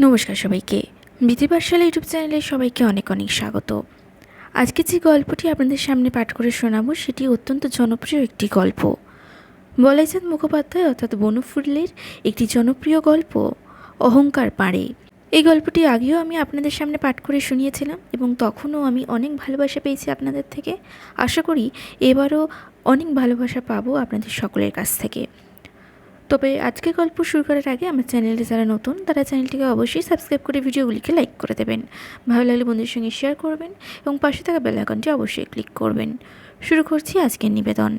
নমস্কার সবাইকে। বিধিপাঠশালা ইউটিউব চ্যানেলে সবাইকে অনেক অনেক স্বাগত। আজকে যে গল্পটি আপনাদের সামনে পাঠ করে শোনাবো, সেটি অত্যন্ত জনপ্রিয় একটি গল্প। বলাইচাঁদ মুখোপাধ্যায়, অর্থাৎ বনফুলের একটি জনপ্রিয় গল্প, অহংকার পাড়ে। এই গল্পটি আগেও আমি আপনাদের সামনে পাঠ করে শুনিয়েছিলাম এবং তখনও আমি অনেক ভালোবাসা পেয়েছি আপনাদের থেকে। আশা করি এবারও অনেক ভালোবাসা পাবো আপনাদের সকলের কাছ থেকে। তবে আজকে গল্প শুরু করার আগে আমার চ্যানেলে যারা নতুন, তারা চ্যানেলটিকে অবশ্যই সাবস্ক্রাইব করে ভিডিওগুলিকে লাইক করে দেবেন। ভালো লাগলে বন্ধুদের সঙ্গে শেয়ার করবেন এবং পাশে থাকা বেল আইকনটি অবশ্যই ক্লিক করবেন। শুরু করছি আজকের নিবেদন।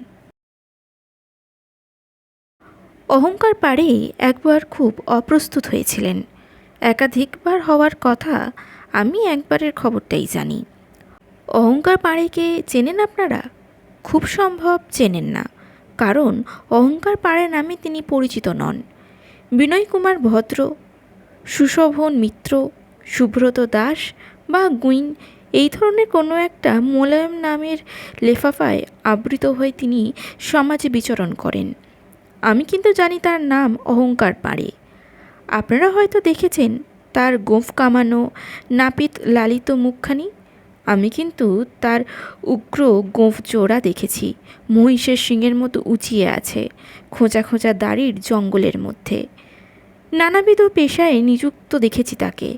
অহংকার পাড়ে একবার খুব অপ্রস্তুত হয়েছিলেন। একাধিকবার হওয়ার কথা আমি একবারের খবরটাই জানি। অহংকার পাড়েকে চেনেন আপনারা? খুব সম্ভব চেনেন না। কারণ অহংকার পাড়ে নামে তিনি পরিচিত নন। বিনয় কুমার ভদ্র, সুশোভন মিত্র, সুব্রত দাস বা গুইন এই ধরনের কোনো একটা মোলায়ম নামের লেফাফায় আবৃত হয়ে তিনি সমাজে বিচরণ করেন। আমি কিন্তু জানি তার নাম অহংকার পাড়ে। আপনারা হয়তো দেখেছেন তার গোঁফ কামানো, নাপিত লালিত মুখখানি। আমি কিন্তু তার উগ্র গোঁফ জোড়া দেখেছি। মহিষের শিঙের মতো উঁচিয়ে আছে, খোঁচা খোঁচা দাড়ির জঙ্গলের মধ্যে। নানাবিধ পেশায় নিযুক্ত দেখেছি তাকে।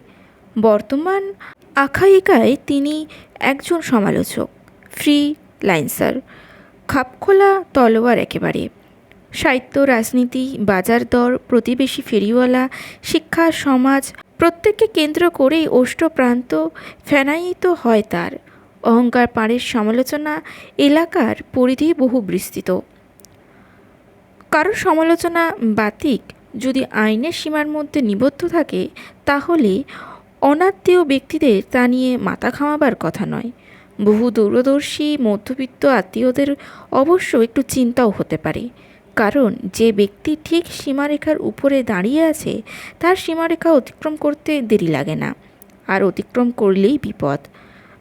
বর্তমান আখায়িকায় তিনি একজন সমালোচক ফ্রি লাইন্সার খাপখোলা তলোয়ার একেবারে। সাহিত্য, রাজনীতি, বাজার দর, প্রতিবেশী ফেরিওয়ালা, শিক্ষা, সমাজ প্রত্যেককে কেন্দ্র করেই ওষ্ঠ প্রান্ত ফেনায়িত হয় তার। অহংকার পাড়ের সমালোচনা এলাকার পরিধি বহু বিস্তৃত কারও সমালোচনা বাতিক যদি আইনের সীমার মধ্যে নিবদ্ধ থাকে, তাহলে অনাত্মীয় ব্যক্তিদের তা নিয়ে মাথা খামাবার কথা নয়। বহু দূরদর্শী, মধ্যবিত্ত আত্মীয়দের অবশ্য একটু চিন্তাও হতে পারে। কারণ যে ব্যক্তি ঠিক সীমারেখার উপরে দাঁড়িয়ে আছে, তার সীমারেখা অতিক্রম করতে দেরি লাগে না, আর অতিক্রম করলেই বিপদ।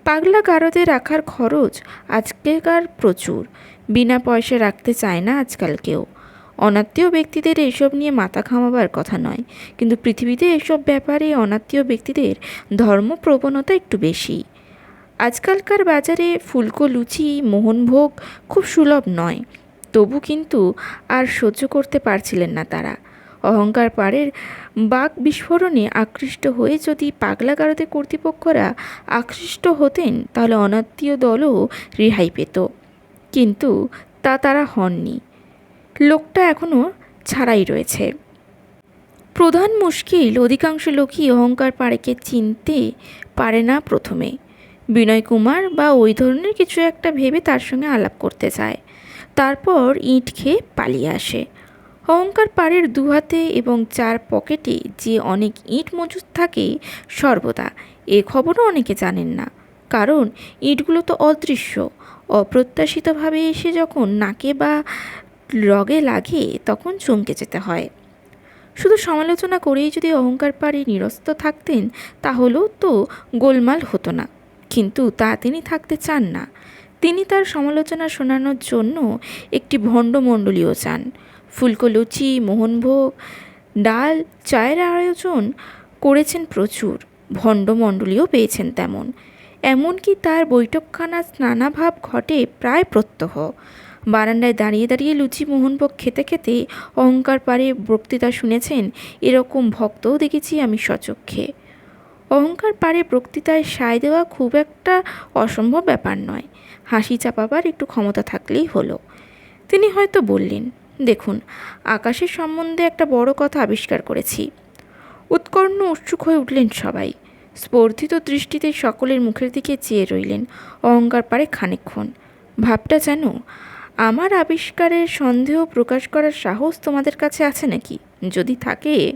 পাগলা গারদে রাখার খরচ আজকেকার প্রচুর, বিনা পয়সা রাখতে চায় না আজকাল কেউ। অনাত্মীয় ব্যক্তিদের এসব নিয়ে মাথা ঘামাবার কথা নয়, কিন্তু পৃথিবীতে এসব ব্যাপারে অনাত্মীয় ব্যক্তিদের ধর্মপ্রবণতা একটু বেশি। আজকালকার বাজারে ফুলকো লুচি, মোহনভোগ খুব সুলভ নয় তবু কিন্তু আর সহ্য করতে পারছিলেন না তারা। অহংকার পাড়ের বাক বিস্ফোরণে আকৃষ্ট হয়ে যদি পাগলাগারদে কর্তৃপক্ষরা আকৃষ্ট হতেন, তাহলে অনাত্মীয় দলও রেহাই পেত। কিন্তু তা তারা হননি। লোকটা এখনও ছাড়াই রয়েছে। প্রধান মুশকিল, অধিকাংশ লোকই অহংকার পাড়েকে চিনতে পারে না প্রথমে। বিনয় কুমার বা ওই ধরনের কিছু একটা ভেবে তার সঙ্গে আলাপ করতে চায়। তারপর ইঁট খেয়ে পালিয়ে আসে। অহংকার পাড়ের দুহাতে এবং চার পকেটে যে অনেক ইঁট মজুদ থাকে সর্বদা, এ খবরও অনেকে জানেন না। কারণ ইঁটগুলো তো অদৃশ্য। অপ্রত্যাশিতভাবে এসে যখন নাকে বা রগে লাগে, তখন চমকে যেতে হয়। শুধু সমালোচনা করেই যদি অহংকার পাড়ে নিরস্ত থাকতেন, তাহলেও তো গোলমাল হতো না। কিন্তু তা তিনি থাকতে চান না। তিনি তার সমালোচনা শোনানোর জন্য একটি ভণ্ডমণ্ডলীও চান। ফুলকো লুচি মোহনভোগ ডাল, চায়ের আয়োজন করেছেন প্রচুর, ভণ্ডমণ্ডলীও পেয়েছেন তেমন। এমনকি তার বৈঠকখানা স্নানাভাব ঘটে প্রায় প্রত্যহ। বারান্দায় দাঁড়িয়ে দাঁড়িয়ে লুচি মোহনভোগ খেতে খেতে অহংকার পারে বক্তৃতা শুনেছেন, এরকম ভক্তও দেখেছি আমি সচক্ষে। অহংকার পারে বক্তৃতায় সায় দেওয়া খুব একটা অসম্ভব ব্যাপার নয়। হাসি চাপাবার একটু ক্ষমতা থাকলেই হলো। তিনি হয়তো বললেন, দেখুন, আকাশের সম্বন্ধে একটা বড় কথা আবিষ্কার করেছি। উৎকর্ণ উৎসুক হয়ে উঠলেন সবাই। স্পর্ধিত দৃষ্টিতে সকলের মুখের দিকে চেয়ে রইলেন অহংকার পারে খানিকক্ষণ। ভাবটা যেন আমার আবিষ্কারের সন্দেহ প্রকাশ করার সাহস তোমাদের কাছে আছে নাকি? যদি থাকে?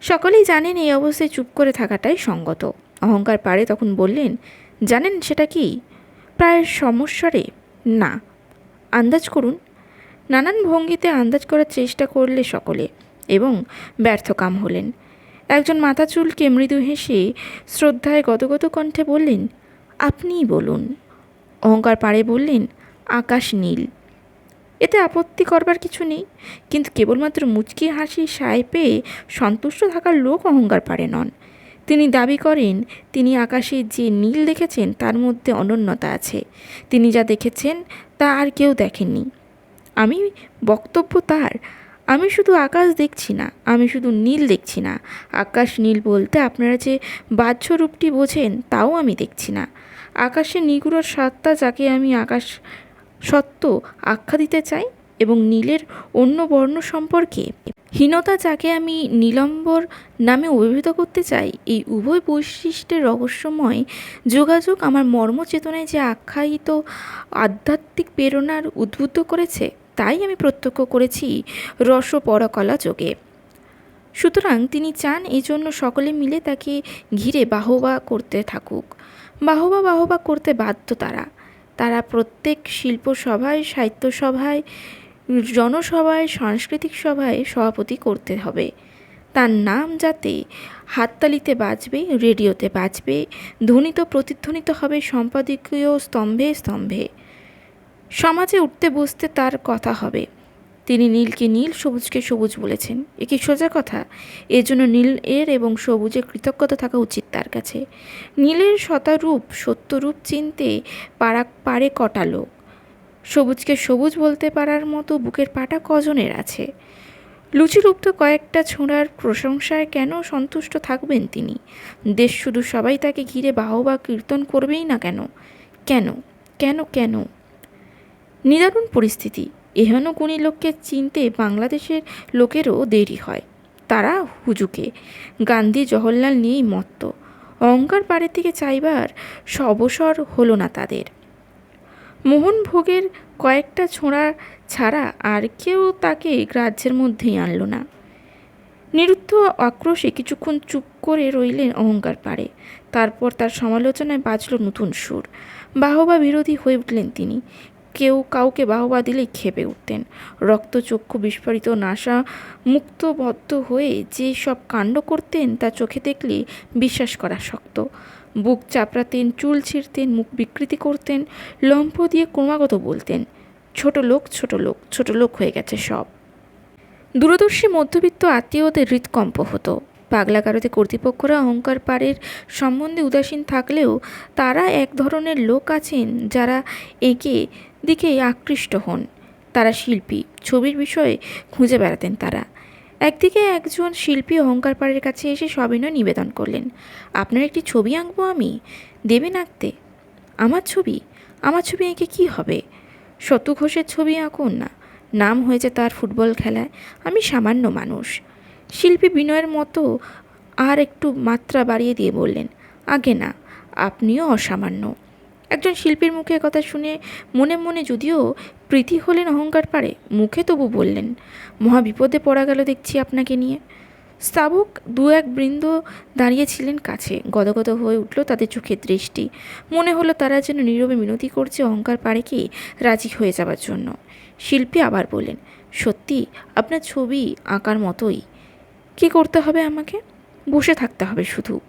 সকলেই জানেন এই অবস্থায় চুপ করে থাকাটাই সঙ্গত। অহংকার পারে তখন বললেন, জানেন সেটা কি? প্রায় সমস্যারে না। আন্দাজ করুন, নানান ভঙ্গিতে আন্দাজ করার চেষ্টা করলে সকলে এবং ব্যর্থকাম হলেন। একজন মাথা চুলকে মৃদু হেসে শ্রদ্ধায় গদগদ কণ্ঠে বললেন, আপনিই বলুন। অহংকার পাড়ে বললেন, আকাশ নীল। এতে আপত্তি করবার কিছু নেই, কিন্তু কেবলমাত্র মুচকি হাসি সায় পেয়ে সন্তুষ্ট থাকার লোক অহংকার পারে নন। তিনি দাবি করেন, তিনি আকাশে যে নীল দেখেছেন তার মধ্যে অনন্যতা আছে। তিনি যা দেখেছেন তা আর কেউ দেখেননি। আমি বক্তব্য তার। আমি শুধু আকাশ দেখছি না, আমি শুধু নীল দেখছি না। আকাশ নীল বলতে আপনারা যে বাহ্য রূপটি বোঝেন তাও আমি দেখছি না। আকাশের নিগুড় সত্তা যাকে আমি আকাশ সত্য আখ্যা দিতে চাই এবং নীলের অন্য বর্ণ সম্পর্কে হীনতা যাকে আমি নীলম্বর নামে অভিহিত করতে চাই, এই উভয় বৈশিষ্ট্যের রহস্যময় যোগাযোগ আমার মর্মচেতনায় যে আখ্যায়িত আধ্যাত্মিক প্রেরণার উদ্বুদ্ধ করেছে, তাই আমি প্রত্যক্ষ করেছি রসপরকলা যোগে। সুতরাং তিনি চান এই জন্য সকলে মিলে তাকে ঘিরে বাহবা করতে থাকুক। বাহবা বাহবা করতে বাধ্য তারা। তারা প্রত্যেক শিল্প সভায় সাহিত্য সভায় জনসভায়, সাংস্কৃতিক সভায় সভাপতি করতে হবে। তার নাম যাতে হাততালিতে বাজবে, রেডিওতে বাজবে, ধ্বনিত প্রতিধ্বনিত হবে সম্পাদকীয় স্তম্ভে স্তম্ভে। সমাজে উঠতে বসতে তার কথা হবে। তিনি নীলকে নীল, সবুজকে সবুজ বলেছেন। এ কি সোজা কথা। এর জন্য নীল এর এবং সবুজের কৃতজ্ঞতা থাকা উচিত তার কাছে। নীলের শতারূপ, সত্যরূপ চিনতে পারা পারে কটা লোক। সবুজকে সবুজ বলতে পারার মতো বুকের পাটা কজনের আছে। লুচিলুপ্ত কয়েকটা ছোঁড়ার প্রশংসায় কেন সন্তুষ্ট থাকবেন তিনি? দেশ শুধু সবাই তাকে ঘিরে বাহবা কীর্তন করবেই না কেন? কেন? কেন? কেন? নিদারুণ পরিস্থিতি। এহেন গুণী লোককে চিনতে বাংলাদেশের লোকেরও দেরি হয়। তারা হুজুকে। গান্ধী, জওহরলাল নিয়েই মত্ত। অহংকার পাড়ের দিকে চাইবার অবসর হলো না তাদের। মোহন ভোগের কয়েকটা ছোঁড়া ছাড়া আর কেউ তাকে গ্রাহ্যের মধ্যেই আনল না। নিরুদ্ধ আক্রোশে কিছুক্ষণ চুপ করে রইলেন অহংকার পারে তারপর তার সমালোচনায় বাজল নতুন সুর। বাহবা বিরোধী হয়ে উঠলেন তিনি। কেউ কাউকে বাহবা দিলেই খেপে উঠতেন। রক্তচক্ষু বিস্ফোরিত নাশা মুক্তবদ্ধ হয়ে যে সব কাণ্ড করতেন, তা চোখে দেখলে বিশ্বাস করা শক্ত। বুক চাপড়াতেন, চুল ছিঁড়তেন, মুখ বিকৃতি করতেন, লম্ফ দিয়ে ক্রমাগত বলতেন, ছোট লোক ছোট লোক ছোট লোক হয়ে গেছে সব। দূরদর্শী মধ্যবিত্ত আত্মীয়দের হৃৎকম্প হতো। পাগলাগারদে কর্তৃপক্ষরা অহংকার পারের সম্বন্ধে উদাসীন থাকলেও তারা এক ধরনের লোক আছেন যারা একে দিকে আকৃষ্ট হন। তারা শিল্পী। ছবির বিষয়ে খুঁজে বেড়াতেন তারা। একদিকে একজন শিল্পী অহংকার পাড়ের কাছে এসে সবিনয় নিবেদন করলেন, আপনার একটি ছবি আঁকবো আমি? দেবেন আঁকতে আমার ছবি? আমার ছবি এঁকে কী হবে? সতু ঘোষের ছবি আঁকুন না। নাম হয়েছে তার ফুটবল খেলায়। আমি সামান্য মানুষ। শিল্পী বিনয়ের মতো আর একটু মাত্রা বাড়িয়ে দিয়ে বললেন, আগে না, আপনিও অসামান্য। একজন শিল্পীর মুখে কথা শুনে মনে মনে যদিও প্রীতি হলেন অহংকার পারে মুখে তবু বললেন, মহা বিপদে পড়া গেল দেখছি আপনাকে নিয়ে। স্তাবক দু এক বৃন্দ দাঁড়িয়েছিলেন কাছে, গদগদ হয়ে উঠল তাদের চোখের দৃষ্টি। মনে হলো তারা যেন নীরবে মিনতি করছে অহংকার পারে কি রাজি হয়ে যাবার জন্য। শিল্পী আবার বললেন, সত্যি, আপনার ছবি আঁকার মতোই। কী করতে হবে আমাকে? বসে থাকতে হবে শুধু।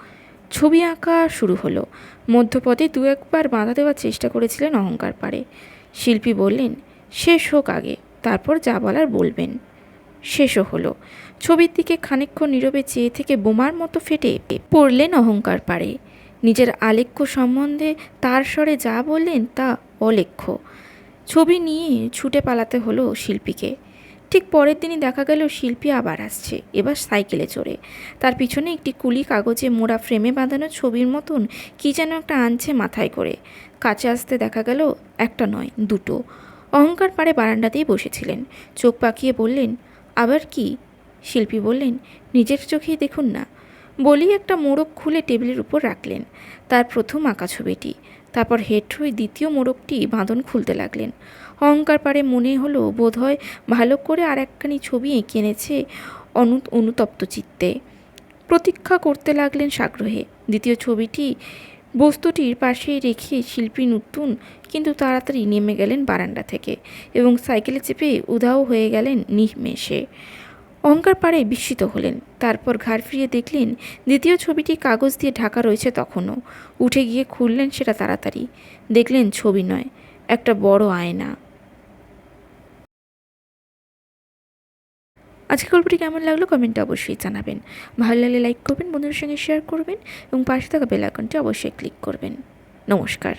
ছবি আঁকা শুরু হলো। মধ্যপথে দু একবার বাঁধা দেওয়ার চেষ্টা করেছিলেন অহংকার পারে শিল্পী বললেন, শেষ হোক আগে, তারপর যা বলার বলবেন। শেষও হলো। ছবির দিকে খানিকক্ষণ নীরবে চেয়ে থেকে বোমার মতো ফেটে পড়লেন অহংকার পারে নিজের আলেখ্য সম্বন্ধে তার স্বরে যা বললেন তা অলেখ্য। ছবি নিয়ে ছুটে পালাতে হলো শিল্পীকে। ঠিক পরের দিনই দেখা গেল শিল্পী আবার আসছে, এবার সাইকেলে চড়ে। তার পিছনে একটি কুলি কাগজে মোড়া ফ্রেমে বাঁধানো ছবির মতন কি যেন একটা আনছে মাথায় করে। কাছে আসতে দেখা গেল একটা নয়, দুটো। অহংকার পাড়ে বারান্দাতেই বসেছিলেন। চোখ পাকিয়ে বললেন, আবার কি? শিল্পী বললেন, নিজের চোখেই দেখুন না। বলি একটা মোড়ক খুলে টেবিলের উপর রাখলেন। তার প্রথম আঁকা ছবিটি। তারপর হেড হয়ে দ্বিতীয় মোড়কটি বাঁধন খুলতে লাগলেন। অহংকার পারে মনে হলো বোধহয় ভালো করে আর একখানি ছবি এঁকে এনেছে অনু অনুতপ্ত চিত্তে। প্রতীক্ষা করতে লাগলেন সাগ্রহে। দ্বিতীয় ছবিটি বস্তুটির পাশে রেখে শিল্পী নতুন কিন্তু তাড়াতাড়ি নেমে গেলেন বারান্দা থেকে এবং সাইকেলে চেপে উধাও হয়ে গেলেন নিমেষে। অঙ্কার পাড়ায় বিস্মিত হলেন। তারপর ঘাড় ফিরিয়ে দেখলেন, দ্বিতীয় ছবিটি কাগজ দিয়ে ঢাকা রয়েছে তখনও। উঠে গিয়ে খুললেন সেটা তাড়াতাড়ি। দেখলেন ছবি নয়, একটা বড় আয়না। আজকে গল্পটি কেমন লাগল কমেন্টে অবশ্যই জানাবেন। ভালো লাগলে লাইক করবেন, বন্ধুদের সঙ্গে শেয়ার করবেন এবং পাশে থাকা বেল আইকনটি অবশ্যই ক্লিক করবেন। নমস্কার।